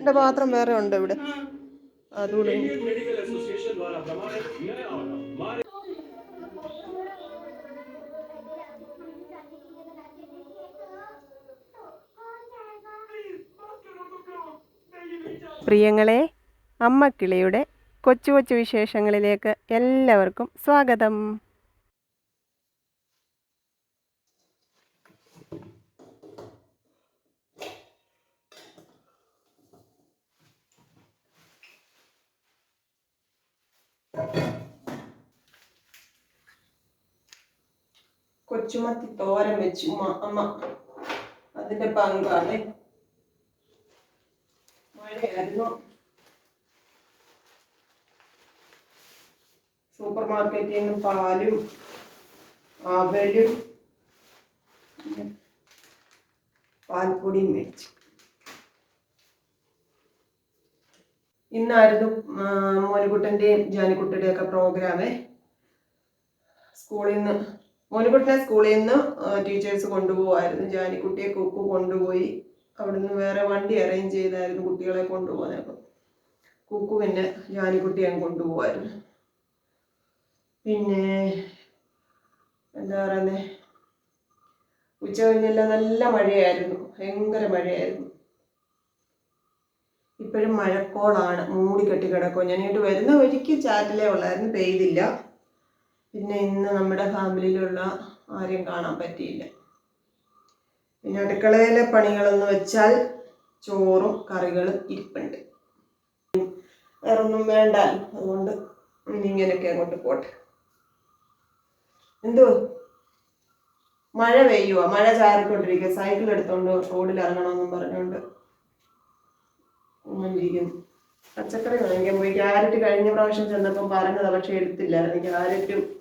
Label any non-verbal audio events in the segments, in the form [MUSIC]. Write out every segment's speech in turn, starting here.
എന്റെ പാത്രം വേറെ ഉണ്ട് ഇവിടെ. അതുകൊണ്ട് പ്രിയങ്ങളെ അമ്മക്കിളിയുടെ കൊച്ചു കൊച്ചു വിശേഷങ്ങളിലേക്ക് എല്ലാവർക്കും സ്വാഗതം. കൊച്ചുമത്തി തോരൻ വെച്ചു അമ്മ. അതിന്റെ പങ്കാണ്. മഴയായിരുന്നു സൂപ്പർ മാർക്കറ്റിൽ നിന്ന് പാലും പിന്നെ പാൽപ്പൊടിയും മേടിച്ചു. ഇന്നായിരുന്നു മോനുകുട്ടന്റെയും ജാനിക്കുട്ടിയുടെയും ഒക്കെ പ്രോഗ്രാമേ. സ്കൂളിൽ നിന്ന് മോനുകുട്ടനെ സ്കൂളിൽ നിന്ന് ടീച്ചേഴ്സ് കൊണ്ടുപോകുമായിരുന്നു ജാനിക്കുട്ടിയെ കുക്കു കൊണ്ടുപോയി. അവിടുന്ന് വേറെ വണ്ടി അറേഞ്ച് ചെയ്തായിരുന്നു കുട്ടികളെ കൊണ്ടുപോകാൻ. അപ്പം കുക്കു പിന്നെ ജാനിക്കുട്ടിയാണ് കൊണ്ടുപോകായിരുന്നു പിന്നെ എന്താ പറയുന്നത് ഉച്ച കഴിഞ്ഞെല്ലാം നല്ല മഴയായിരുന്നു. ഭയങ്കര മഴയായിരുന്നു. ഇപ്പോഴും മഴക്കോളാണ്. മൂടി കെട്ടി കിടക്കും ഞാൻ ഇങ്ങോട്ട് വരുന്ന വഴിക്ക് ചാറ്റിലേ ഉള്ളായിരുന്നു. പെയ്തില്ല. പിന്നെ ഇന്ന് നമ്മുടെ ഫാമിലിയിലുള്ള ആരെയും കാണാൻ പറ്റിയില്ല. പിന്നെ അടുക്കളയിലെ പണികളെന്ന് വെച്ചാൽ ചോറും കറികളും ഇരിപ്പുണ്ട്. വേറൊന്നും വേണ്ട. അതുകൊണ്ട് ഇനി ഇങ്ങനെയൊക്കെ അങ്ങോട്ട് പോട്ടെ. എന്തോ? മഴ പെയ്യുക മഴ ചാറിക്കൊണ്ടിരിക്കുക സൈക്കിൾ എടുത്തോണ്ട് റോഡിൽ ഇറങ്ങണമെന്നും പറഞ്ഞുകൊണ്ട് ഇരിക്കുന്നു പച്ചക്കറി വാങ്ങിക്കാൻ പോയി. ക്യാരറ്റ് കഴിഞ്ഞ പ്രാവശ്യം ചെന്നപ്പം പറഞ്ഞത് പക്ഷെ എടുത്തില്ലായിരുന്നു. ക്യാരറ്റും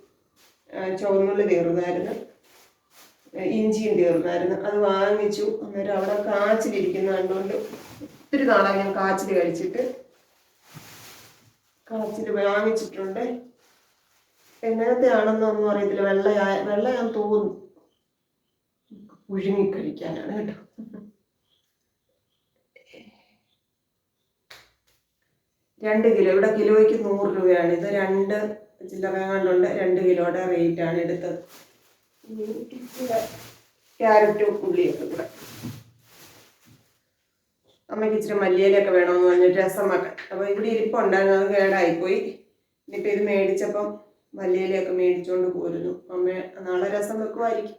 ചുവന്നുള്ളി തീർന്നായിരുന്നു ഇഞ്ചിയും തീർന്നായിരുന്നു അത് വാങ്ങിച്ചു. അന്നേരം അവിടെ കാച്ചിലിരിക്കുന്ന. കണ്ടുകൊണ്ട് ഒത്തിരി നാളായി ഞാൻ കാച്ചിൽ കഴിച്ചിട്ട്. കാച്ചിൽ വാങ്ങിച്ചിട്ടുണ്ട്. എങ്ങനത്തെ ആണെന്നൊന്നും അറിയത്തില്ല. വെള്ളയായ ഞാൻ തോന്നുന്നു. പുഴുങ്ങി കഴിക്കാനാണ് കേട്ടോ. രണ്ട് കിലോ ഇവിടെ കിലോയ്ക്ക് നൂറ് രൂപയാണ്. ഇത് രണ്ട് ചില്ലറ കണ്ടുണ്ട് രണ്ട് കിലോയുടെ റേറ്റ് ആണ് എടുത്തത് ക്യാരറ്റും ഉള്ളിയൊക്കെ കൂടെ. അമ്മയ്ക്ക് ഇച്ചിരി മല്ലിയിലൊക്കെ വേണമെന്ന് പറഞ്ഞിട്ട് രസമാക്കാൻ. അപ്പോൾ ഇവിടെ ഇരിപ്പുണ്ടായിരുന്നു അത് കേടായിപ്പോയി. ഇനിയിപ്പോൾ ഇത് മേടിച്ചപ്പം മല്ലിയിലൊക്കെ മേടിച്ചുകൊണ്ട് പോരുന്നു. അമ്മ നാളെ രസം വെക്കുമായിരിക്കും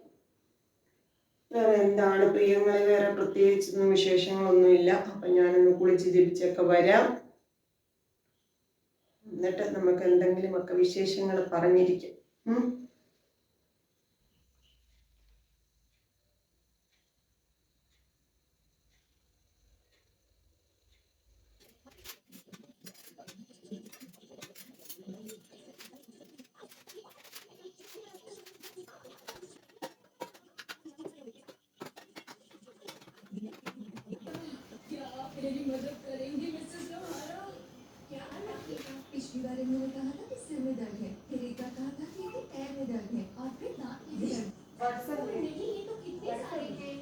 വേറെ എന്താണ് പ്രിയങ്ങളെ? വേറെ പ്രത്യേകിച്ചൊന്നും വിശേഷങ്ങളൊന്നുമില്ല. അപ്പം ഞാനൊന്ന് കുളിച്ച് ജപിച്ചൊക്കെ വരാം. എന്നിട്ട് നമുക്ക് എന്തെങ്കിലും എന്തെങ്കിലുമൊക്കെ വിശേഷങ്ങൾ പറഞ്ഞിരിക്കും. ഉം. पिछली बार इन्होंने कहा था कि सिर में दर्द है फिर एक बार कहा था कि ये पैर में दर्द है और फिर दांत में दर्द नहीं ये तो कितने सारे हैं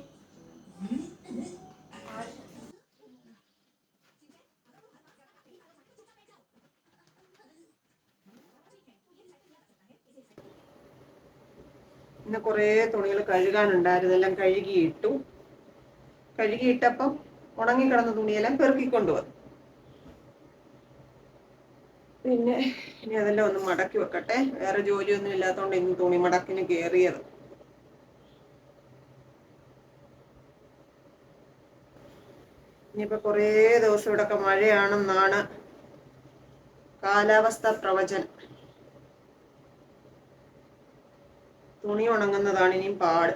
ഇന്ന് കുറേ തുണികൾ കഴുകാനുണ്ടായിരുന്നു എല്ലാം കഴുകിയിട്ടു കഴുകിയിട്ടപ്പം ഉണങ്ങിക്കിടന്ന തുണിയെല്ലാം പെറുക്കിക്കൊണ്ട് അതെല്ലാം ഒന്ന് മടക്കി വെക്കട്ടെ. വേറെ ജോലിയൊന്നും ഇല്ലാത്തതുകൊണ്ട് ഇന്ന് തുണി മടക്കിന് കയറിയത് ഇനിയിപ്പോ കുറേ ദിവസം ഇവിടൊക്കെ മഴയാണെന്നാണ് കാലാവസ്ഥ പ്രവചനം. തുണി ഉണങ്ങുന്നതാണ് ഇനിയും പാട്.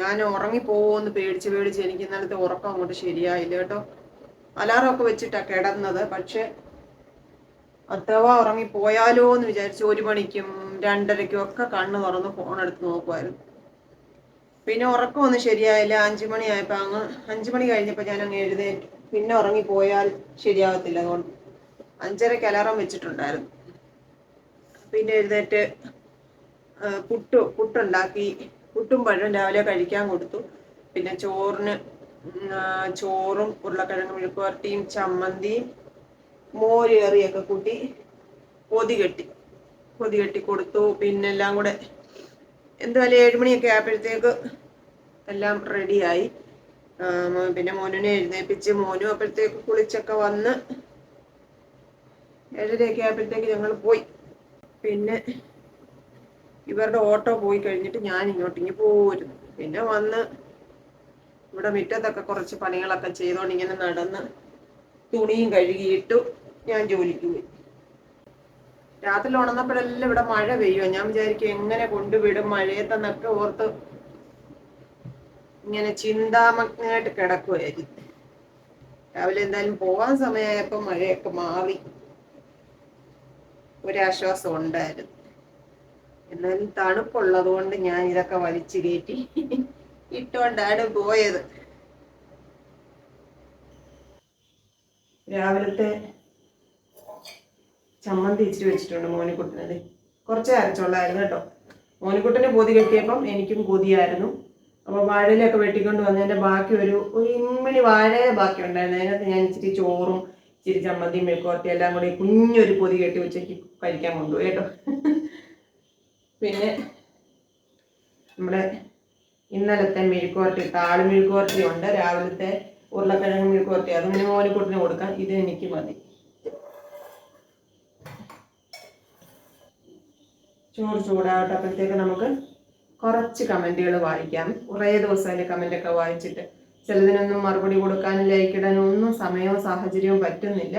ഞാൻ ഉറങ്ങിപ്പോവെന്ന് പേടിച്ച് പേടിച്ച് എനിക്ക് ഇന്നലത്തെ ഉറക്കം അങ്ങോട്ട് ശരിയായില്ല കേട്ടോ. അലാറമൊക്കെ വെച്ചിട്ടാ കിടന്നത്. പക്ഷെ അഥവാ ഉറങ്ങിപ്പോയാലോ എന്ന് വിചാരിച്ച് ഒരു മണിക്കും രണ്ടരയ്ക്കും ഒക്കെ കണ്ണ് തുറന്ന് ഫോൺ എടുത്ത് നോക്കുമായിരുന്നു പിന്നെ ഉറക്കമൊന്നും ശരിയായില്ല. അഞ്ചു മണിയായപ്പോൾ അങ്ങ് അഞ്ചു മണി കഴിഞ്ഞപ്പോൾ ഞാൻ അങ്ങ് എഴുന്നേറ്റു. പിന്നെ ഉറങ്ങിപ്പോയാൽ ശരിയാവത്തില്ല അതുകൊണ്ട് അഞ്ചരയ്ക്ക് അലാറം വെച്ചിട്ടുണ്ടായിരുന്നു. പിന്നെ എഴുന്നേറ്റ് പുട്ട് പുട്ടു പുട്ടുണ്ടാക്കി. പുട്ടും പഴവും രാവിലെ കഴിക്കാൻ കൊടുത്തു. പിന്നെ ചോറിന് ചോറും ഉരുളക്കിഴങ്ങ് മെഴുക്കുവരട്ടിയും ചമ്മന്തിയും മോര് കറിയൊക്കെ കൂട്ടി പൊതി കെട്ടി. പൊതി കെട്ടി കൊടുത്തു. പിന്നെ എല്ലാം കൂടെ എന്തായാലും ഏഴുമണിയൊക്കെ ആയപ്പോഴത്തേക്ക് എല്ലാം റെഡിയായി പിന്നെ മോനുനെ എഴുന്നേൽപ്പിച്ച് മോനും അപ്പോഴത്തേക്ക് കുളിച്ചൊക്കെ വന്ന് ഏഴരയൊക്കെ ആയപ്പോഴത്തേക്ക് ഞങ്ങൾ പോയി. പിന്നെ ഇവരുടെ ഓട്ടോ പോയി കഴിഞ്ഞിട്ട് ഞാൻ ഇങ്ങോട്ട് ഇങ്ങ് പോരുന്നു. പിന്നെ വന്ന് ഇവിടെ മുറ്റത്തൊക്കെ കുറച്ച് പണികളൊക്കെ ചെയ്തോണ്ട് ഇങ്ങനെ നടന്ന് തുണിയും കഴുകിയിട്ടു ഞാൻ ജോലിക്ക് പോയി. രാത്രി ഉണർന്നപ്പോഴെല്ലാം ഇവിടെ മഴ പെയ്യുമോ ഞാൻ വിചാരിക്കും എങ്ങനെ കൊണ്ടുവിടും മഴയത്തെന്നൊക്കെ ഓർത്ത് ഇങ്ങനെ ചിന്താമഗ്നായിട്ട് കിടക്കുമായിരുന്നു രാവിലെ എന്തായാലും പോവാൻ സമയമായപ്പോൾ മഴയൊക്കെ മാറി. ഒരാശ്വാസം ഉണ്ടായിരുന്നു. എന്നാലും തണുപ്പുള്ളത് കൊണ്ട് ഞാൻ ഇതൊക്കെ വലിച്ചു കയറ്റി ഇട്ടുകൊണ്ടാണ് പോയത്. രാവിലത്തെ ചമ്മന്തി ഇച്ചിരി വെച്ചിട്ടുണ്ട് മോനിക്കുട്ടനത്. കുറച്ചേ അരച്ചുള്ളായിരുന്നു കേട്ടോ. മോനിക്കുട്ടന് പൊതി കെട്ടിയപ്പം എനിക്കും കൊതിയായിരുന്നു അപ്പോൾ വാഴയിലൊക്കെ വെട്ടിക്കൊണ്ട് വന്നതിന്റെ ബാക്കി ഒരു ഒരു ഇമ്മിണി വാഴയെ ബാക്കി ഉണ്ടായിരുന്നു. അതിനകത്ത് ഞാൻ ഇച്ചിരി ചോറും ഇച്ചിരി ചമ്മന്തിയും മെഴുക്കുവരട്ടി എല്ലാം കൂടി കുഞ്ഞൊരു പൊതി കെട്ടി ഉച്ചയ്ക്ക് കഴിക്കാൻ കൊണ്ടുപോയി കേട്ടോ. പിന്നെ നമ്മുടെ ഇന്നലത്തെ മെഴുക്കുവരട്ടി താൾ മെഴുക്കുവരട്ടി ഉണ്ട്. രാവിലത്തെ ഉരുളക്കിഴങ്ങ് മെഴുക്കുവരട്ടി അതും പിന്നെ മോനിക്കുട്ടിന് കൊടുക്കാം ഇത് എനിക്ക് മതി. ചോറ് ചൂടാവട്ടെ അപ്പോഴത്തേക്ക് നമുക്ക് കുറച്ച് കമന്റുകൾ വായിക്കാം. കുറേ ദിവസം അതിന്റെ കമന്റൊക്കെ വായിച്ചിട്ട് ചിലതിനൊന്നും മറുപടി കൊടുക്കാനും ലൈക്കിടാനും ഒന്നും സമയവും സാഹചര്യവും പറ്റുന്നില്ല.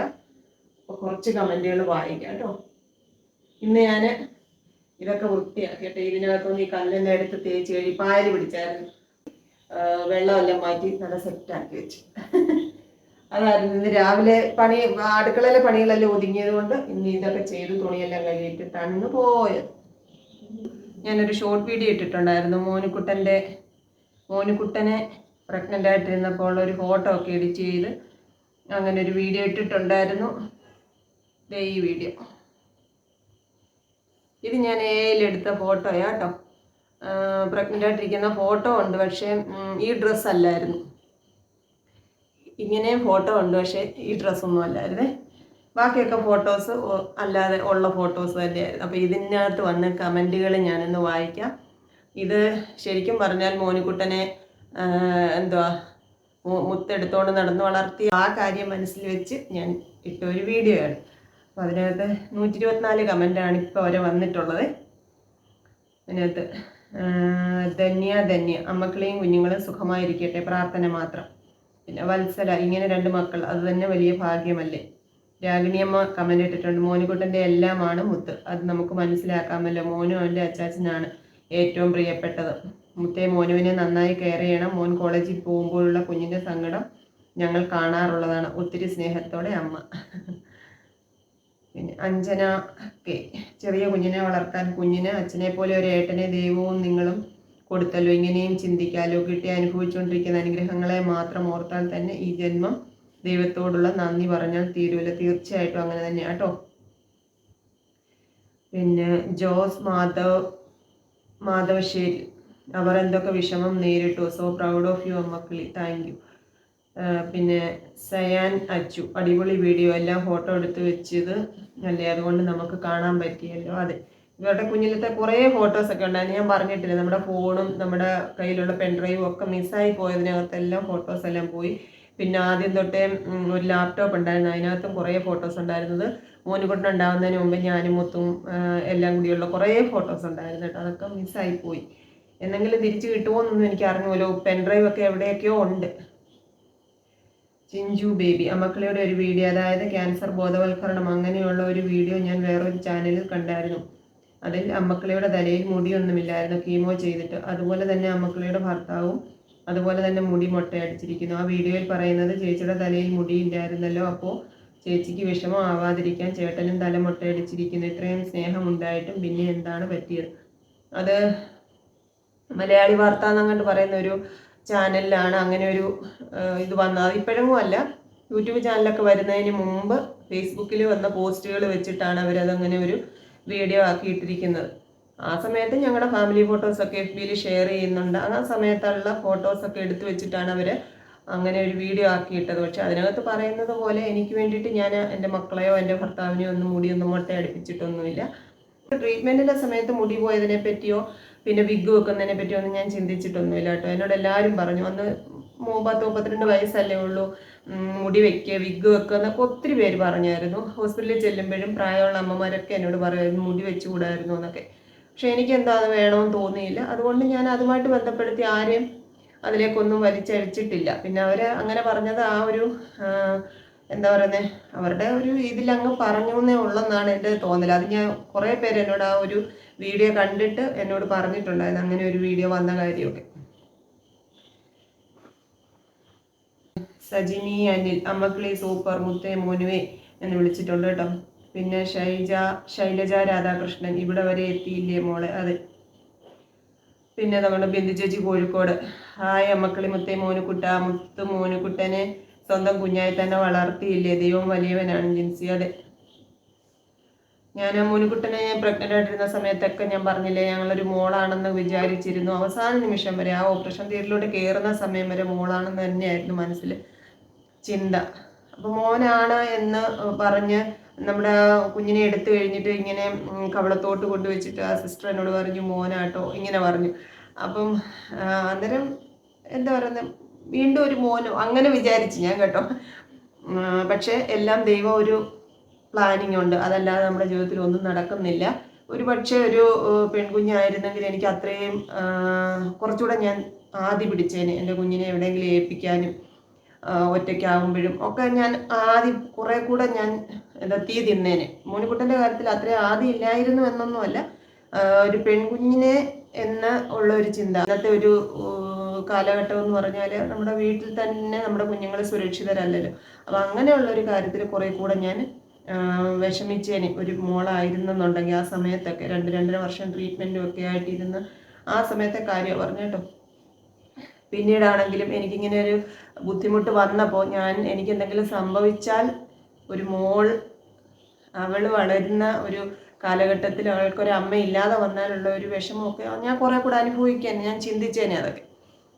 അപ്പോൾ കുറച്ച് കമന്റുകൾ വായിക്കാം കേട്ടോ. ഇന്ന് ഞാൻ ഇതൊക്കെ വൃത്തിയാക്കിയിട്ട് ഇതിനകത്തുനിന്ന് ഈ കല്ലിന്റെ അടുത്ത് തേച്ച് കഴി പായൽ പിടിച്ചായിരുന്നു. വെള്ളമെല്ലാം മാറ്റി നല്ല സെറ്റാക്കി വെച്ചു. അതായിരുന്നു ഇന്ന് രാവിലെ പണി അടുക്കളയിലെ പണികളെല്ലാം ഒതുങ്ങിയത് കൊണ്ട് ഇന്ന് ഇതൊക്കെ ചെയ്ത് തുണിയെല്ലാം കഴുകിയിട്ടിട്ടാണ് ഇന്ന് പോയത്. ഞാനൊരു ഷോർട്ട് വീഡിയോ ഇട്ടിട്ടുണ്ടായിരുന്നു. മോനുക്കുട്ടന്റെ മോനുക്കുട്ടനെ പ്രഗ്നന്റ് ആയിട്ടിരുന്നപ്പോൾ ഒരു ഫോട്ടോ ഒക്കെ എഡിറ്റ് ചെയ്ത് അങ്ങനെ ഒരു വീഡിയോ ഇട്ടിട്ടുണ്ടായിരുന്നു. ഈ വീഡിയോ ഇത് ഞാൻ എയിലെടുത്ത ഫോട്ടോയാ കേട്ടോ പ്രഗ്നന്റ് ആയിട്ടിരിക്കുന്ന ഫോട്ടോ ഉണ്ട് പക്ഷേ ഈ ഡ്രസ്സ് അല്ലായിരുന്നു. ഇങ്ങനെയും ഫോട്ടോ ഉണ്ട് പക്ഷേ ഈ ഡ്രസ്സൊന്നും അല്ലായിരുന്നേ. ബാക്കിയൊക്കെ ഫോട്ടോസ് അല്ലാതെ ഉള്ള ഫോട്ടോസ് തന്നെയായിരുന്നു. അപ്പോൾ ഇതിനകത്ത് വന്ന കമന്റുകൾ ഞാനൊന്ന് വായിക്കാം. ഇത് ശരിക്കും പറഞ്ഞാൽ മോനിക്കുട്ടനെ എന്തുവാ മുത്തെടുത്തോണ്ട് നടന്ന് വളർത്തി ആ കാര്യം മനസ്സിൽ വെച്ച് ഞാൻ ഇട്ട ഒരു വീഡിയോ ആണ്. അപ്പോൾ അതിനകത്ത് നൂറ്റി ഇരുപത്തിനാല് കമന്റാണ് ഇപ്പോൾ വരെ വന്നിട്ടുള്ളത്. അതിനകത്ത് ധന്യ ധന്യ. അമ്മക്കളെയും കുഞ്ഞുങ്ങളും സുഖമായിരിക്കട്ടെ. പ്രാർത്ഥന മാത്രം. പിന്നെ വത്സല. ഇങ്ങനെ രണ്ട് മക്കൾ. അത് തന്നെ വലിയ ഭാഗ്യമല്ലേ? രാഗിണിയമ്മ കമന്റ് ഇട്ടിട്ടുണ്ട്. മോനുകുട്ടന്റെ എല്ലാമാണ് മുത്ത്. അത് നമുക്ക് മനസ്സിലാക്കാമല്ലോ. മോനും അവന്റെ അച്ചാച്ചനാണ് ഏറ്റവും പ്രിയപ്പെട്ടത്. മുത്തേ മോനുവിനെ നന്നായി കെയർ ചെയ്യണം. മോൻ കോളേജിൽ പോകുമ്പോഴുള്ള കുഞ്ഞിന്റെ സങ്കടം ഞങ്ങൾ കാണാറുള്ളതാണ്. ഒത്തിരി സ്നേഹത്തോടെ അമ്മ. പിന്നെ അഞ്ജന കെ ചെറിയ കുഞ്ഞിനെ വളർത്താൻ കുഞ്ഞിന് അച്ഛനെ പോലെ ഒരു ഏട്ടനെ ദൈവവും നിങ്ങളും കൊടുത്തല്ലോ. ഇങ്ങനെയും ചിന്തിക്കാലോ കിട്ടി അനുഭവിച്ചുകൊണ്ടിരിക്കുന്ന അനുഗ്രഹങ്ങളെ മാത്രം ഓർത്താൽ തന്നെ ഈ ജന്മം ദൈവത്തോടുള്ള നന്ദി പറഞ്ഞാൽ തീരുമല്ല തീർച്ചയായിട്ടും അങ്ങനെ തന്നെയാണ് കേട്ടോ പിന്നെ ജോസ് മാധവ് മാധവശ്ശേരി. അവർ എന്തൊക്കെ വിഷമം നേരിട്ടു. സോ പ്രൗഡ് ഓഫ് യു അമ്മക്കിളി. താങ്ക് യു പിന്നെ സയാൻ അച്ചു അടിപൊളി വീഡിയോ. എല്ലാം ഫോട്ടോ എടുത്ത് വെച്ചത് അല്ലേ? അതുകൊണ്ട് നമുക്ക് കാണാൻ പറ്റിയല്ലോ. അതെ. ഇവരുടെ കുഞ്ഞിലത്തെ കുറേ ഫോട്ടോസൊക്കെ ഉണ്ടായിരുന്നു. ഞാൻ പറഞ്ഞിട്ടില്ല നമ്മുടെ ഫോണും നമ്മുടെ കയ്യിലുള്ള പെൻഡ്രൈവും ഒക്കെ മിസ്സായി പോയതിനകത്തെല്ലാം ഫോട്ടോസ് എല്ലാം പോയി. പിന്നെ ആദ്യം തൊട്ടേ ഒരു ലാപ്ടോപ്പ് ഉണ്ടായിരുന്നു. അതിനകത്തും കുറേ ഫോട്ടോസ് ഉണ്ടായിരുന്നത്. മോനുകൊണ്ട് ഉണ്ടാകുന്നതിന് മുമ്പ് ഞാനും മുത്തും എല്ലാം കൂടിയുള്ള കുറേ ഫോട്ടോസ് ഉണ്ടായിരുന്നു കേട്ടോ. അതൊക്കെ മിസ്സായി പോയി. എന്നെങ്കിലും തിരിച്ചു കിട്ടുമോ എന്നൊന്നും എനിക്ക് അറിഞ്ഞുമല്ലോ പെൻഡ്രൈവ് ഒക്കെ എവിടെയൊക്കെയോ ഉണ്ട്. ചിഞ്ചു ബേബി അമ്മക്കളിയുടെ ഒരു വീഡിയോ അതായത് ക്യാൻസർ ബോധവൽക്കരണം അങ്ങനെയുള്ള ഒരു വീഡിയോ ഞാൻ വേറൊരു ചാനലിൽ കണ്ടായിരുന്നു. അതിൽ അമ്മക്കളിയുടെ തലയിൽ മുടിയൊന്നുമില്ലായിരുന്നു കീമോ ചെയ്തിട്ട്. അതുപോലെ തന്നെ അമ്മക്കളിയുടെ ഭർത്താവും അതുപോലെ തന്നെ മുടി മൊട്ടയടിച്ചിരിക്കുന്നു. ആ വീഡിയോയിൽ പറയുന്നത് ചേച്ചിയുടെ തലയിൽ മുടിയില്ലായിരുന്നല്ലോ അപ്പോൾ ചേച്ചിക്ക് വിഷമം ആവാതിരിക്കാൻ ചേട്ടനും തല മൊട്ടയടിച്ചിരിക്കുന്നു. ഇത്രയും സ്നേഹം ഉണ്ടായിട്ടും പിന്നെ എന്താണ് പറ്റിയത്? അത് മലയാളി വാർത്ത എന്നങ്ങോട്ട് പറയുന്ന ഒരു ചാനലിലാണ് അങ്ങനെ ഒരു ഇത് വന്നത്. ഇപ്പോഴും അല്ല. യൂട്യൂബ് ചാനലൊക്കെ വരുന്നതിന് മുമ്പ് ഫേസ്ബുക്കിൽ വന്ന പോസ്റ്റുകൾ വെച്ചിട്ടാണ് അവരതങ്ങനെ ഒരു വീഡിയോ ആക്കിയിട്ടിരിക്കുന്നത്. ആ സമയത്ത് ഞങ്ങളുടെ ഫാമിലി ഫോട്ടോസൊക്കെ എഫ് ബിയിൽ ഷെയർ ചെയ്യുന്നുണ്ട്. ആ സമയത്തുള്ള ഫോട്ടോസൊക്കെ എടുത്തു വെച്ചിട്ടാണ് അവർ അങ്ങനെ ഒരു വീഡിയോ ആക്കിയിട്ടത്. പക്ഷെ അതിനകത്ത് പറയുന്നത് പോലെ എനിക്ക് വേണ്ടിയിട്ട് ഞാൻ എന്റെ മക്കളെയോ എന്റെ ഭർത്താവിനെയോ ഒന്നും മുടിയൊന്നും മുട്ട അടുപ്പിച്ചിട്ടൊന്നുമില്ല ട്രീറ്റ്മെന്റിന്റെ സമയത്ത് മുടി പോയതിനെ പറ്റിയോ പിന്നെ വിഗ് വെക്കുന്നതിനെ പറ്റിയൊന്നും ഞാൻ ചിന്തിച്ചിട്ടൊന്നുമില്ല കേട്ടോ. എന്നോട് എല്ലാവരും പറഞ്ഞു അന്ന് പത്ത് മുപ്പത്തിരണ്ട് വയസ്സല്ലേ ഉള്ളൂ മുടി വെക്കുക വിഗ് വെക്കുക എന്നൊക്കെ ഒത്തിരി പേര് പറഞ്ഞായിരുന്നു. ഹോസ്പിറ്റലിൽ ചെല്ലുമ്പോഴും പ്രായമുള്ള അമ്മമാരൊക്കെ എന്നോട് പറയുമായിരുന്നു മുടി വെച്ചുകൂടായിരുന്നു എന്നൊക്കെ. പക്ഷെ എനിക്ക് എന്താ അത് വേണമെന്ന് തോന്നിയില്ല. അതുകൊണ്ട് ഞാൻ അതുമായിട്ട് ബന്ധപ്പെടുത്തി ആരെയും അതിലേക്കൊന്നും വലിച്ചഴിച്ചിട്ടില്ല. പിന്നെ അവർ അങ്ങനെ പറഞ്ഞത് ആ ഒരു എന്താ പറയുന്നത് അവരുടെ ഒരു ഇതിലങ്ങ് പറഞ്ഞു എന്നേ ഉള്ളെന്നാണ് എന്റെ തോന്നൽ അത് ഞാൻ കുറേ പേര് എന്നോട് ആ ഒരു വീഡിയോ കണ്ടിട്ട് എന്നോട് പറഞ്ഞിട്ടുണ്ടായിരുന്നു അങ്ങനെ ഒരു വീഡിയോ വന്ന കാര്യമൊക്കെ. സജിനി അനിൽ അമ്മക്കിളി സൂപ്പർ മുത്തേ മോനുവേ എന്ന് വിളിച്ചിട്ടുണ്ട് കേട്ടോ. പിന്നെ ശൈജ ശൈലജ രാധാകൃഷ്ണൻ ഇവിടെ വരെ എത്തിയില്ലേ മോളെ? അതെ. പിന്നെ നമ്മുടെ ബിന്ദു ചേച്ചി കോഴിക്കോട്. ഹായ് അമ്മക്കിളി മുത്തേ മോനുക്കുട്ട മുത്തു മോനുക്കുട്ടനെ സ്വന്തം കുഞ്ഞായി തന്നെ വളർത്തിയില്ലേ? ദൈവം വലിയവനാണ് ജിൻസി. അതെ. ഞാൻ മോനുകുട്ടനെ പ്രഗ്നന്റ് ആയിട്ടിരുന്ന സമയത്തൊക്കെ ഞാൻ പറഞ്ഞില്ലേ ഞങ്ങളൊരു മോളാണെന്ന് വിചാരിച്ചിരുന്നു. അവസാന നിമിഷം വരെ ആ ഓപ്പറേഷൻ തിയേറ്ററിലൂടെ കയറുന്ന സമയം വരെ മോളാണെന്ന് തന്നെയായിരുന്നു മനസ്സിൽ ചിന്ത. അപ്പോൾ മോനാണ് എന്ന് പറഞ്ഞ് നമ്മുടെ കുഞ്ഞിനെ എടുത്തു കഴിഞ്ഞിട്ട് ഇങ്ങനെ കവളത്തോട്ട് കൊണ്ടുവച്ചിട്ട് ആ സിസ്റ്റർ എന്നോട് പറഞ്ഞു മോനാട്ടോ ഇങ്ങനെ പറഞ്ഞു. അപ്പം അന്നേരം എന്താ പറയുന്നത് വീണ്ടും ഒരു മോനോ അങ്ങനെ വിചാരിച്ചു ഞാൻ കേട്ടോ. പക്ഷേ എല്ലാം ദൈവം ഒരു പ്ലാനിങ് ഉണ്ട്. അതല്ലാതെ നമ്മുടെ ജീവിതത്തിൽ ഒന്നും നടക്കുന്നില്ല. ഒരു പക്ഷേ ഒരു പെൺകുഞ്ഞായിരുന്നെങ്കിൽ എനിക്ക് അത്രയും കുറച്ചുകൂടെ ഞാൻ ആദ്യ പിടിച്ചേനെ. എന്റെ കുഞ്ഞിനെ എവിടെയെങ്കിലും ഏൽപ്പിക്കാനും ഒറ്റയ്ക്കാവുമ്പോഴും ഒക്കെ ഞാൻ ആദ്യം കുറെ കൂടെ ഞാൻ എന്താ തീ തിന്നേനെ. മോനിക്കുട്ടന്റെ കാര്യത്തിൽ അത്രയും ആദ്യം ഇല്ലായിരുന്നു എന്നൊന്നുമല്ല. ഒരു പെൺകുഞ്ഞിനെ എന്ന ഉള്ള ഒരു ചിന്ത. അന്നത്തെ ഒരു കാലഘട്ടം എന്ന് പറഞ്ഞാൽ നമ്മുടെ വീട്ടിൽ തന്നെ നമ്മുടെ കുഞ്ഞുങ്ങൾ സുരക്ഷിതരല്ലല്ലോ. അപ്പം അങ്ങനെയുള്ള ഒരു കാര്യത്തിൽ കുറെ കൂടെ ഞാൻ വിഷമിച്ചേനെ ഒരു മോളായിരുന്നെന്നുണ്ടെങ്കിൽ ആ സമയത്തൊക്കെ രണ്ട് രണ്ടര വർഷം ട്രീറ്റ്മെന്റും ഒക്കെ ആയിട്ടിരുന്ന് ആ സമയത്തെ കാര്യം പറഞ്ഞു കേട്ടോ. പിന്നീടാണെങ്കിലും എനിക്കിങ്ങനെ ഒരു ബുദ്ധിമുട്ട് വന്നപ്പോൾ ഞാൻ എനിക്ക് എന്തെങ്കിലും സംഭവിച്ചാൽ ഒരു മോൾ അവൾ വളരുന്ന ഒരു കാലഘട്ടത്തിൽ അവൾക്കൊരു അമ്മ ഇല്ലാതെ വന്നാലുള്ള ഒരു വിഷമമൊക്കെ ഞാൻ കുറേ കൂടെ അനുഭവിക്കാൻ ഞാൻ ചിന്തിച്ചേനെ അതൊക്കെ.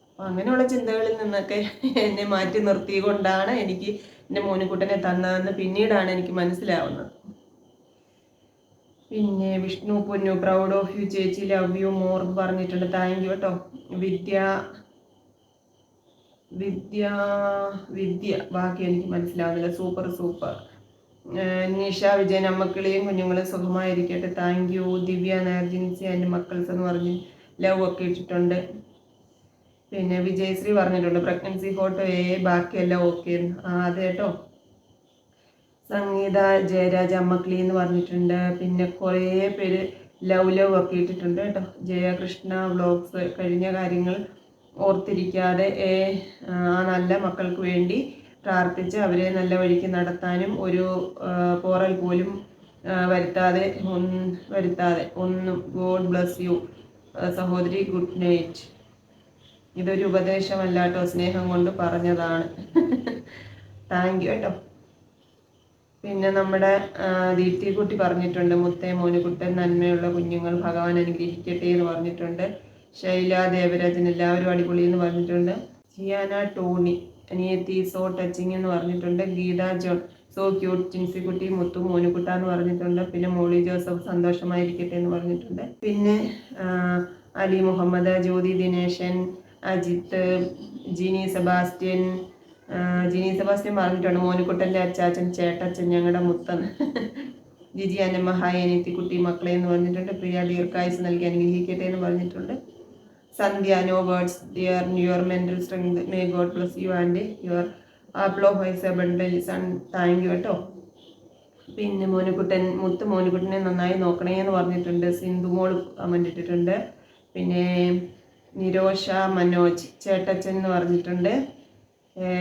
അപ്പോൾ അങ്ങനെയുള്ള ചിന്തകളിൽ നിന്നൊക്കെ എന്നെ മാറ്റി നിർത്തിക്കൊണ്ടാണ് എനിക്ക് എന്റെ മോനുകുട്ടനെ തന്നതെന്ന് പിന്നീടാണ് എനിക്ക് മനസ്സിലാവുന്നത്. പിന്നെ Vishnu Ponnu proud of you ചേച്ചി ലവ് യു മോർ പറഞ്ഞിട്ടുണ്ട്. താങ്ക് യു കേട്ടോ. വിദ്യ വിദ്യ വിദ്യ. ബാക്കി എനിക്ക് മനസ്സിലാവുന്നില്ല. സൂപ്പർ സൂപ്പർ നിഷ വിജയൻ അമ്മക്കിളിയും കുഞ്ഞുങ്ങളും സുഖമായിരിക്കട്ടെ. Thank you Divya Narjinsi and മക്കൾസ് എന്ന് പറഞ്ഞ് ലവ് ഒക്കെ ഇട്ടിട്ടുണ്ട്. പിന്നെ വിജയശ്രീ പറഞ്ഞിട്ടുണ്ട് പ്രഗ്നൻസി ഫോട്ടോ ഏ ബാക്കിയെല്ലാം ഓക്കെ അതെ കേട്ടോ. സംഗീത ജയരാജ് അമ്മക്കിളി എന്ന് പറഞ്ഞിട്ടുണ്ട്. പിന്നെ കുറേ പേര് ലവ് ലവ് ഒക്കെ ഇട്ടിട്ടുണ്ട് കേട്ടോ. ജയകൃഷ്ണ വ്ളോഗ്സ് കഴിഞ്ഞ കാര്യങ്ങൾ ഓർത്തിരിക്കാതെ ഏ, ആ നല്ല മക്കൾക്ക് വേണ്ടി പ്രാർത്ഥിച്ച് അവരെ നല്ല വഴിക്ക് നടത്താനും ഒരു പോറൽ പോലും വരുത്താതെ വരുത്താതെ ഒന്നും. ഗോഡ് ബ്ലസ് യു സഹോദരി ഗുഡ് നൈറ്റ്. ഇതൊരു ഉപദേശമല്ലാട്ടോ സ്നേഹം കൊണ്ട് പറഞ്ഞതാണ്. താങ്ക് യു കേട്ടോ. പിന്നെ നമ്മുടെ ദീപ്തിക്കുട്ടി പറഞ്ഞിട്ടുണ്ട് മുത്തേ മോനുകുട്ടൻ നന്മയുള്ള കുഞ്ഞുങ്ങൾ ഭഗവാൻ അനുഗ്രഹിക്കട്ടെ എന്ന് പറഞ്ഞിട്ടുണ്ട്. ശൈല ദേവരാജൻ എല്ലാവരും അടിപൊളി എന്ന് പറഞ്ഞിട്ടുണ്ട്. ജിയാന ടോണി അനിയത്തി സോ ടച്ചിങ് എന്ന് പറഞ്ഞിട്ടുണ്ട്. ഗീത ജോൺ സോ ക്യൂട്ട് ചിൻസിക്കുട്ടി മുത്തു മോനുകുട്ട എന്ന് പറഞ്ഞിട്ടുണ്ട്. പിന്നെ മോളി ജോസഫ് സന്തോഷമായിരിക്കട്ടെ എന്ന് പറഞ്ഞിട്ടുണ്ട്. പിന്നെ അലി മുഹമ്മദ് ജ്യോതി ദിനേശൻ അജിത്ത് ജിനി സെബാസ്റ്റ്യൻ ജിനി സെബാസ്റ്റ്യൻ പറഞ്ഞിട്ടുണ്ട്. മോനിക്കുട്ടന്റെ അച്ചാച്ചൻ ചേട്ടച്ചൻ ഞങ്ങളുടെ മുത്തൻ [LAUGHS] ജിജി അന്നമ്മ ഹായ് അനിയത്തിക്കുട്ടി മക്കളെ എന്ന് പറഞ്ഞിട്ടുണ്ട്. പ്രിയ ദീർഘായുസ് നൽകി അനുഗ്രഹിക്കട്ടെ എന്ന് പറഞ്ഞിട്ടുണ്ട്. Sandhya no words dear your mental strength may God bless you and your ആപ്ലോ wise abundant and thank you കേട്ടോ. പിന്നെ മോനുകുട്ടൻ മുത്ത് മോനുകുട്ടനെ നന്നായി നോക്കണേ എന്ന് പറഞ്ഞിട്ടുണ്ട്. സിന്ധുമോൾ കമന്റ് ഇട്ടിട്ടുണ്ട്. പിന്നെ നിരോഷ മനോജ് ചേട്ടച്ചൻ എന്ന് പറഞ്ഞിട്ടുണ്ട്.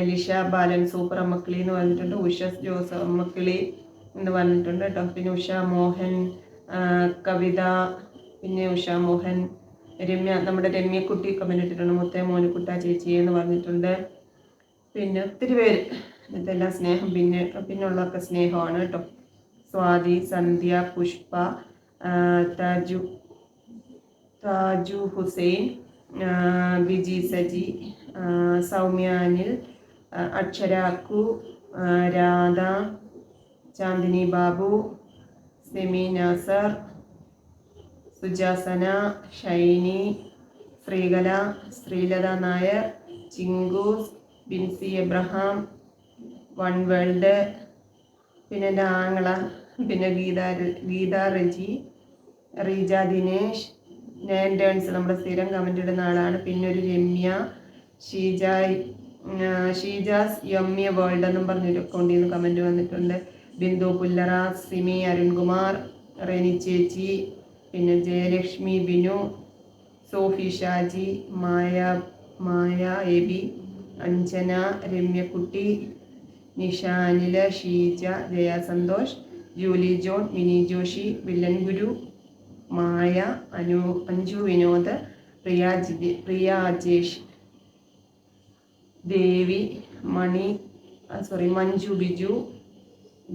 ലിഷ ബാലൻ സൂപ്പർ അമ്മക്കിളി എന്ന് പറഞ്ഞിട്ടുണ്ട്. ഉഷസ് ജോസ് അമ്മക്കിളി എന്ന് പറഞ്ഞിട്ടുണ്ട് കേട്ടോ. പിന്നെ ഉഷ മോഹൻ കവിത പിന്നെ ഉഷ മോഹൻ രമ്യ നമ്മുടെ രമ്യക്കുട്ടി കമന്റ് ഇട്ടിട്ടുണ്ട്. മുത്തേ മോനുക്കുട്ട ചേച്ചി എന്ന് പറഞ്ഞിട്ടുണ്ട്. പിന്നെ ഒത്തിരി പേര്. ഇതെല്ലാം സ്നേഹം. പിന്നെ പിന്നുള്ളതൊക്കെ സ്നേഹമാണ് കേട്ടോ. സ്വാതി സന്ധ്യ പുഷ്പ താജു താജു Hussain Biji Saji Soumya Anil Akshara Akku Radha Chandini Babu Semi Nasar Sujasana Shiny Sreekala Sreelatha Nair Chinkus Binsy Abraham one world പിന്നെ എന്റെ ആങ്ങള പിന്നെ ഗീത ഗീത റജി റീജ ദിനേഷ് ടേൺസ് നമ്മുടെ സ്ഥിരം കമന്റ് ഇടുന്ന ആളാണ്. പിന്നെ ഒരു രമ്യ ഷീജ ഉം, ഷീജാസ് യമ്യ വേൾഡ് എന്നും പറഞ്ഞൊരു അക്കൗണ്ടിൽ നിന്ന് കമന്റ് വന്നിട്ടുണ്ട്. ബിന്ദു പുല്ലറ സിമി അരുൺകുമാർ റെനി ചേച്ചി പിന്നെ Jayalakshmi Binu Sophy Shaji Maya Maya A B Anjana രമ്യക്കുട്ടി Nishanila Sheeja Jaya Santhosh Julie John Mini Joshi villain Guru Maya Anu Anju Vinod Priya Jithi Priya Ajesh Devi Mani sorry Manju Biju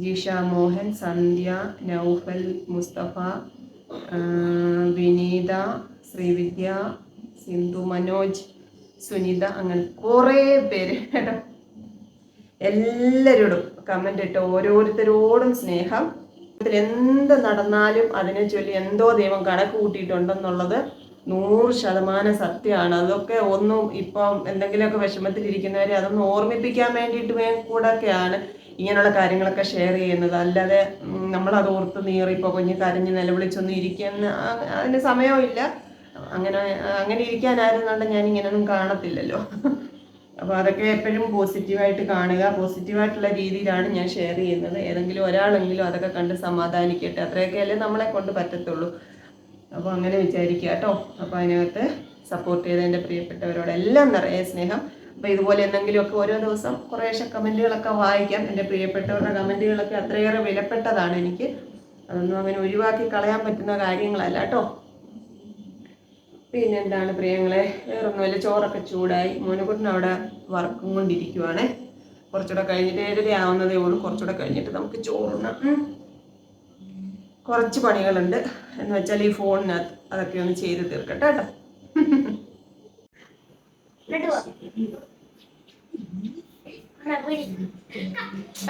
Jisha Mohan Sandhya Noufal Musthafa Vineetha Sreevidya Sindhu Manoj Sunitha അങ്ങനെ കുറേ പേര്. എല്ലാവരോടും കമന്റ് ഇട്ട് ഓരോരുത്തരോടും സ്നേഹം. എന്ത് നടന്നാലും അതിനെ ചൊല്ലി എന്തോ ദൈവം കണക്ക് കൂട്ടിയിട്ടുണ്ടെന്നുള്ളത് നൂറ് ശതമാനം സത്യമാണ്. അതൊക്കെ ഒന്നും ഇപ്പം എന്തെങ്കിലുമൊക്കെ വിഷമത്തിലിരിക്കുന്നവരെ അതൊന്ന് ഓർമ്മിപ്പിക്കാൻ വേണ്ടിയിട്ട് കൂടെയൊക്കെയാണ് ഇങ്ങനെയുള്ള കാര്യങ്ങളൊക്കെ ഷെയർ ചെയ്യുന്നത്. അല്ലാതെ നമ്മളത് ഓർത്ത് നീറി ഇപ്പോൾ കുഞ്ഞ് കരഞ്ഞ് നിലവിളിച്ചൊന്നും ഇരിക്കുന്ന അതിന് സമയമില്ല അങ്ങനെ അങ്ങനെ ഇരിക്കാനായിരുന്നുണ്ട് ഞാൻ ഇങ്ങനെയൊന്നും കാണത്തില്ലല്ലോ. അപ്പോൾ അതൊക്കെ എപ്പോഴും പോസിറ്റീവായിട്ട് കാണുക. പോസിറ്റീവായിട്ടുള്ള രീതിയിലാണ് ഞാൻ ഷെയർ ചെയ്യുന്നത്. ഏതെങ്കിലും ഒരാളെങ്കിലും അതൊക്കെ കണ്ട് സമാധാനിക്കട്ടെ. അത്രയൊക്കെയല്ലേ നമ്മളെ കൊണ്ട് പറ്റത്തുള്ളൂ. അപ്പോൾ അങ്ങനെ വിചാരിക്കുക കേട്ടോ. അപ്പോൾ അതിനകത്ത് സപ്പോർട്ട് ചെയ്ത എന്റെ പ്രിയപ്പെട്ടവരോടെല്ലാം നിറയെ സ്നേഹം. അപ്പോൾ ഇതുപോലെ എന്തെങ്കിലുമൊക്കെ ഓരോ ദിവസം കുറേശ്ശെ കമന്റുകളൊക്കെ വായിക്കാം. എന്റെ പ്രിയപ്പെട്ടവരുടെ കമന്റുകളൊക്കെ അത്രയേറെ വിലപ്പെട്ടതാണ് എനിക്ക്. അതൊന്നും അങ്ങനെ ഒഴിവാക്കി കളയാൻ പറ്റുന്ന കാര്യങ്ങളല്ല കേട്ടോ. പിന്നെ എന്താണ് പ്രിയങ്ങളെ വേറൊന്നുമില്ല ചോറൊക്കെ ചൂടായി. മോനുകുട്ടൻ അവിടെ വറക്കും കൊണ്ടിരിക്കുവാണ്. കുറച്ചുകൂടെ കഴിഞ്ഞിട്ട് ഏഴര ആവുന്നതേ ഉള്ളൂ. കുറച്ചുകൂടെ കഴിഞ്ഞിട്ട് നമുക്ക് ചോറുണ്ണാം. കുറച്ച് പണികളുണ്ട്. എന്ന് വെച്ചാൽ ഈ ഫോണിനകത്ത് അതൊക്കെ ഒന്ന് ചെയ്ത് തീർക്കട്ടെ കേട്ടോ.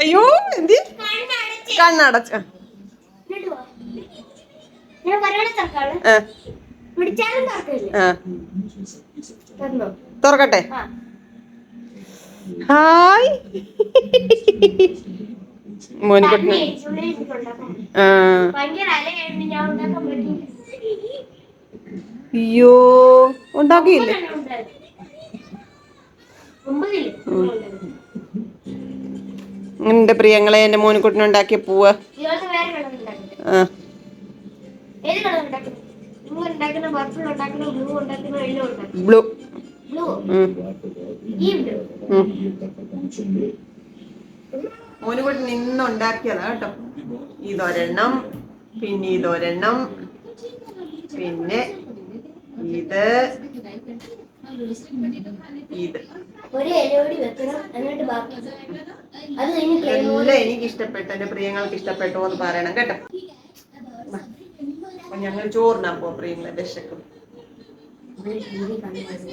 അയ്യോ എന്തി? കണ്ണടച്ച. ആ. തുറക്കട്ടെ. ഹായ്. മോനിക്കുട്ടന് ആ. അയ്യോ ഉണ്ടാക്കിയില്ലേ? എന്റെ പ്രിയങ്ങളെ എന്റെ മോനിക്കുട്ടിനുണ്ടാക്കിയ പൂവ്. ആ. ബ്ലൂ. മോനുകുട്ടൻ ഇന്ന് കേട്ടോ. ഇതൊരെണ്ണം പിന്നെ ഇതൊരെണ്ണം പിന്നെ ഇത് ഇത്. ഒരു വെക്കണം എന്നിട്ട് ബാക്കി. അത് കഴിഞ്ഞ് ക്ലേ എല്ലാം എനിക്ക് ഇഷ്ടപ്പെട്ടു എന്റെ പ്രിയങ്ങൾക്ക് ഇഷ്ടപ്പെട്ടു എന്ന് പറയണം കേട്ടോ. അപ്പൊ ഞങ്ങൾ ചോറിനാൻ പോ പ്രിയങ്ങളെ വിശക്കും. ഇഷ്ടപ്പെടാതിരിക്കുന്നു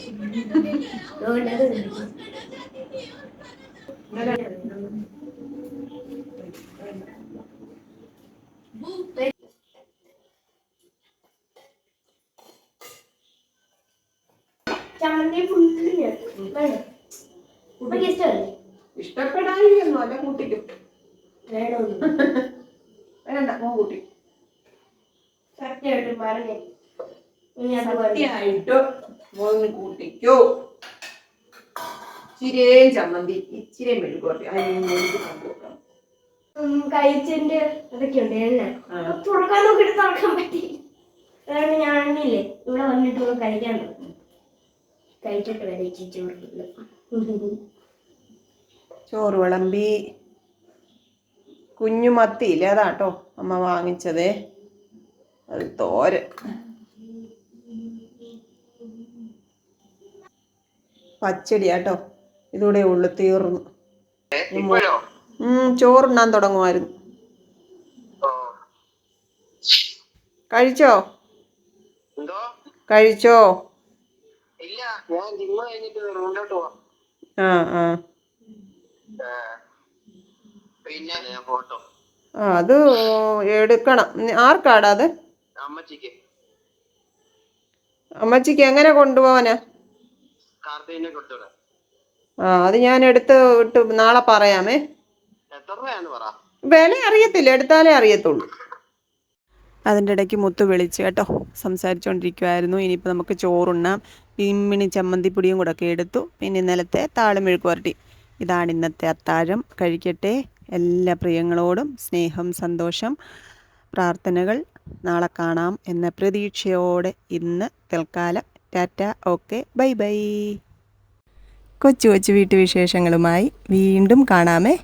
ഫുള്ള് ഇഷ്ടമല്ലേ അല്ല കൂട്ടിക്കും. വേണമെന്ന് വേണ്ട മോൻ പറഞ്ഞേ. സത്യമായിട്ട് കൂട്ടിക്കോ. ചമ്മന്തി മെഴുകുവരട്ടി അതൊക്കെ ഉണ്ട് എണ്ണ. തുറക്കാൻ നോക്കിട്ട് തുറക്കാൻ പറ്റി. അതുകൊണ്ട് ഞാൻ അണ്ണില്ലേ ഇവിടെ വന്നിട്ട് കഴിക്കാൻ കഴിച്ചിട്ട് വരെ ചോറില്ല ചോറ് വിളമ്പി. കുഞ്ഞു മത്തിയില്ലേ അതാട്ടോ അമ്മ വാങ്ങിച്ചതേ. അത് തോരൻ പച്ചടിയാട്ടോ ഇതൂടെ ഉള്ളു തീർന്നു. ഉം, ചോറുണ്ണാൻ തുടങ്ങുമായിരുന്നു. കഴിച്ചോ? കഴിച്ചോ? ആ ആ. പിന്നെ? ഞാൻ ഫോട്ടോ ആ അത് എടുക്കണം. ആർക്കാടാ അത്? അമ്മച്ചിക്ക്. അമ്മച്ചിക്ക് എങ്ങനെ കൊണ്ടുപോവാനാ? കാർത്തേനെ കൊടുത്തുവിടാം. ആ അത് ഞാൻ എടുത്ത് വിട്ട് നാളെ പറയാമേ. എത്ര രൂപയാന്ന് പറ. വില അറിയത്തില്ല എടുത്താലേ അറിയത്തുള്ളൂ. അതിന്റെ ഇടയ്ക്ക് മുത്ത് വിളിച്ച് കേട്ടോ സംസാരിച്ചുകൊണ്ടിരിക്കുമായിരുന്നു ഇനിയിപ്പോൾ നമുക്ക് ചോറുണ്ണാം. ഇമ്മിണി ചമ്മന്തിപ്പൊടിയും കൂടെ ഒക്കെ എടുത്തു. പിന്നെ ഇന്നലത്തെ താളം മെഴുക്ക് പുരട്ടി ഇതാണ് ഇന്നത്തെ അത്താഴം. കഴിക്കട്ടെ. എല്ലാ പ്രിയങ്ങളോടും സ്നേഹം സന്തോഷം പ്രാർത്ഥനകൾ. നാളെ കാണാം എന്ന പ്രതീക്ഷയോടെ ഇന്ന് തൽക്കാലം ടാറ്റ. Okay bye bye. കൊച്ചു കൊച്ചു വീട്ടുവിശേഷങ്ങളുമായി വീണ്ടും കാണാമേ.